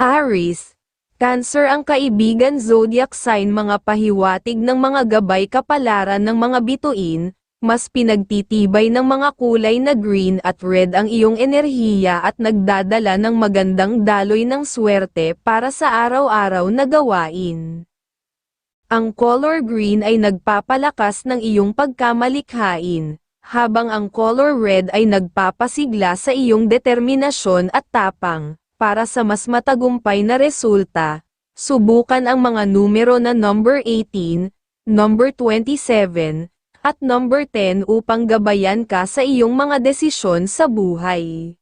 Aries, Cancer ang kaibigan zodiac sign mga pahiwatig ng mga gabay kapalaran ng mga bituin, mas pinagtitibay ng mga kulay na green at red ang iyong enerhiya at nagdadala ng magandang daloy ng swerte para sa araw-araw na gawain. Ang color green ay nagpapalakas ng iyong pagkamalikhain, habang ang color red ay nagpapasigla sa iyong determinasyon at tapang. Para sa mas matagumpay na resulta, subukan ang mga numero na number 18, number 27, at number 10 upang gabayan ka sa iyong mga desisyon sa buhay.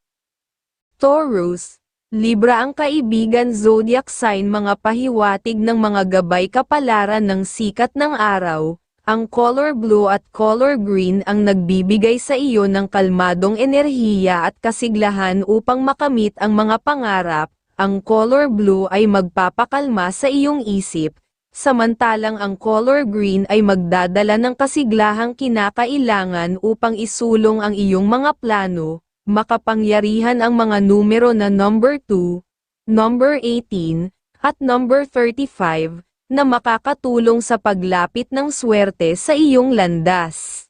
Taurus, Libra ang kaibigan zodiac sign mga pahiwatig ng mga gabay kapalaran ng sikat ng araw, ang color blue at color green ang nagbibigay sa iyo ng kalmadong enerhiya at kasiglahan upang makamit ang mga pangarap, ang color blue ay magpapakalma sa iyong isip, samantalang ang color green ay magdadala ng kasiglahang kinakailangan upang isulong ang iyong mga plano, makapangyarihan ang mga numero na number 2, number 18, at number 35, na makakatulong sa paglapit ng swerte sa iyong landas.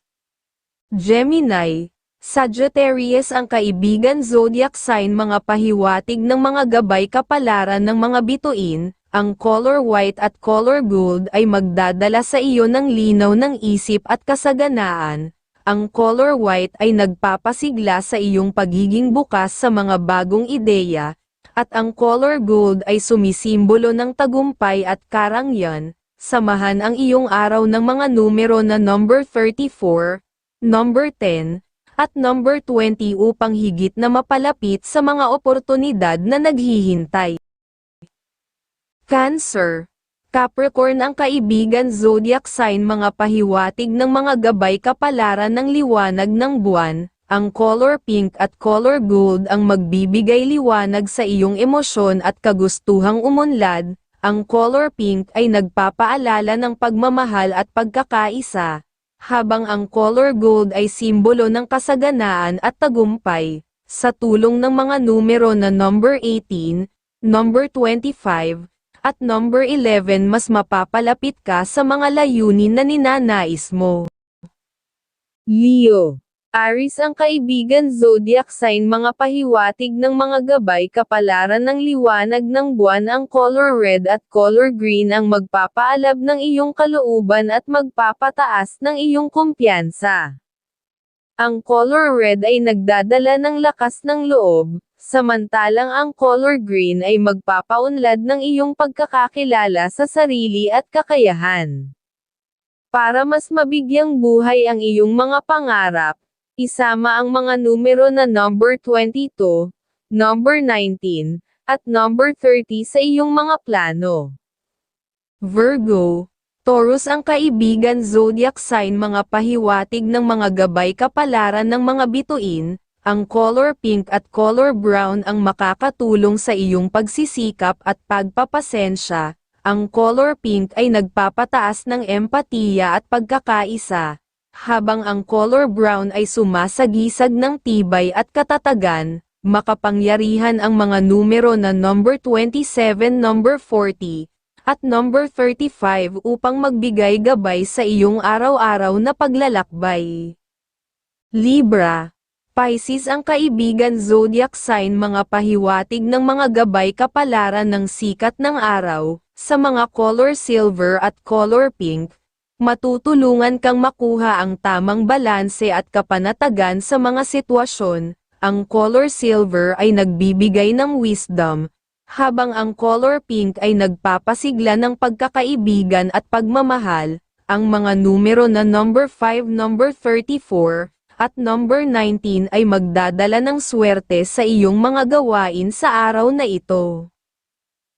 Gemini, Sagittarius ang kaibigan zodiac sign mga pahiwatig ng mga gabay kapalaran ng mga bituin, ang color white at color gold ay magdadala sa iyo ng linaw ng isip at kasaganaan. Ang color white ay nagpapasigla sa iyong pagiging bukas sa mga bagong ideya, at ang color gold ay sumisimbolo ng tagumpay at karangyan, samahan ang iyong araw ng mga numero na number 34, number 10, at number 20 upang higit na mapalapit sa mga oportunidad na naghihintay. Cancer. Capricorn ang kaibigan zodiac sign mga pahiwatig ng mga gabay kapalaran ng liwanag ng buwan, ang color pink at color gold ang magbibigay liwanag sa iyong emosyon at kagustuhang umunlad, ang color pink ay nagpapaalala ng pagmamahal at pagkakaisa, habang ang color gold ay simbolo ng kasaganaan at tagumpay, sa tulong ng mga numero na number 18, number 25, at number 11 mas mapapalapit ka sa mga layunin na ninanais mo. Leo Aris ang kaibigan zodiac sign mga pahiwatig ng mga gabay kapalaran ng liwanag ng buwan ang color red at color green ang magpapaalab ng iyong kalooban at magpapataas ng iyong kumpiyansa. Ang color red ay nagdadala ng lakas ng loob, samantalang ang color green ay magpapaunlad ng iyong pagkakakilala sa sarili at kakayahan. Para mas mabigyang buhay ang iyong mga pangarap, isama ang mga numero na number 22, number 19, at number 30 sa iyong mga plano. Virgo, Taurus ang kaibigan zodiac sign mga pahiwatig ng mga gabay kapalaran ng mga bituin, ang color pink at color brown ang makakatulong sa iyong pagsisikap at pagpapasensya, ang color pink ay nagpapataas ng empatiya at pagkakaisa, habang ang color brown ay sumasagisag ng tibay at katatagan, makapangyarihan ang mga numero na number 27 number 40, at number 35 upang magbigay gabay sa iyong araw-araw na paglalakbay. Libra Pisces ang kaibigan zodiac sign mga pahiwatig ng mga gabay kapalaran ng sikat ng araw, sa mga color silver at color pink, matutulungan kang makuha ang tamang balanse at kapanatagan sa mga sitwasyon. Ang color silver ay nagbibigay ng wisdom, habang ang color pink ay nagpapasigla ng pagkakaibigan at pagmamahal. Ang mga numero na number 5, number 34, at number 19 ay magdadala ng swerte sa iyong mga gawain sa araw na ito.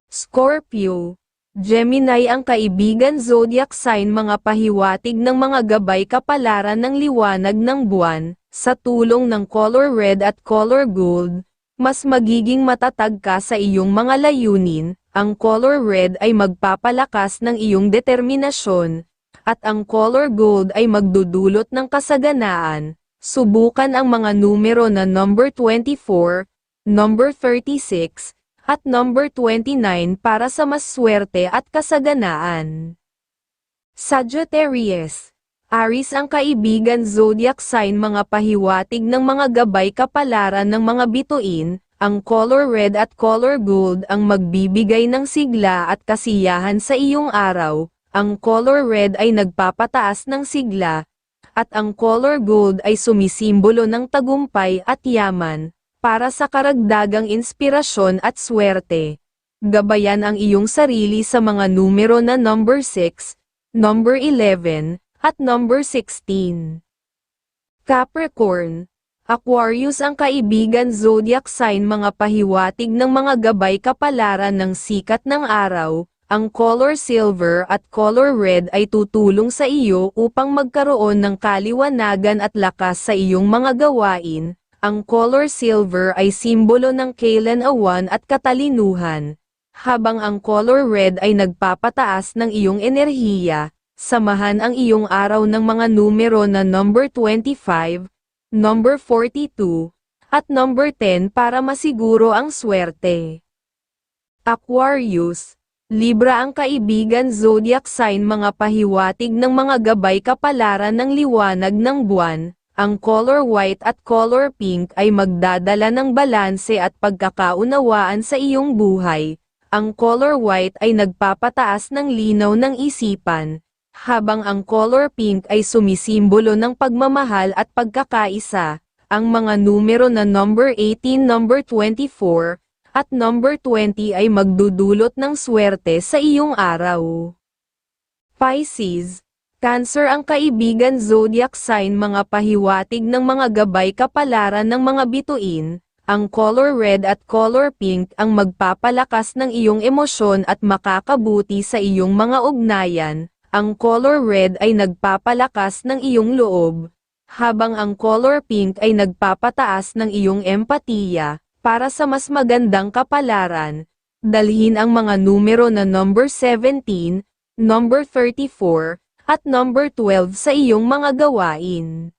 Scorpio Gemini ang kaibigan zodiac sign mga pahiwatig ng mga gabay kapalaran ng liwanag ng buwan, sa tulong ng color red at color gold, mas magiging matatag ka sa iyong mga layunin, ang color red ay magpapalakas ng iyong determinasyon, at ang color gold ay magdudulot ng kasaganaan. Subukan ang mga numero na number 24, number 36, at number 29 para sa mas swerte at kasaganaan. Sagittarius Aris ang kaibigan zodiac sign mga pahiwatig ng mga gabay kapalaran ng mga bituin, ang color red at color gold ang magbibigay ng sigla at kasiyahan sa iyong araw, ang color red ay nagpapataas ng sigla, at ang color gold ay sumisimbolo ng tagumpay at yaman, para sa karagdagang inspirasyon at swerte. Gabayan ang iyong sarili sa mga numero na number 6, number 11, at number 16. Capricorn, Aquarius ang kaibigan zodiac sign mga pahiwatig ng mga gabay kapalaran ng sikat ng araw, ang color silver at color red ay tutulong sa iyo upang magkaroon ng kaliwanagan at lakas sa iyong mga gawain, ang color silver ay simbolo ng kailan-awan at katalinuhan, habang ang color red ay nagpapataas ng iyong enerhiya, samahan ang iyong araw ng mga numero na number 25, number 42, at number 10 para masiguro ang swerte. Aquarius, Libra ang kaibigan zodiac sign mga pahiwatig ng mga gabay kapalaran ng liwanag ng buwan, ang color white at color pink ay magdadala ng balanse at pagkakaunawaan sa iyong buhay. Ang color white ay nagpapataas ng linaw ng isipan, habang ang color pink ay sumisimbolo ng pagmamahal at pagkakaisa. Ang mga numero na number 18, number 24, at number 20 ay magdudulot ng swerte sa iyong araw. Pisces, Cancer ang kaibigan zodiac sign mga pahiwatig ng mga gabay kapalaran ng mga bituin, ang color red at color pink ang magpapalakas ng iyong emosyon at makakabuti sa iyong mga ugnayan, ang color red ay nagpapalakas ng iyong loob, habang ang color pink ay nagpapataas ng iyong empatiya, para sa mas magandang kapalaran, dalhin ang mga numero na number 17, number 34, at number 12 sa iyong mga gawain.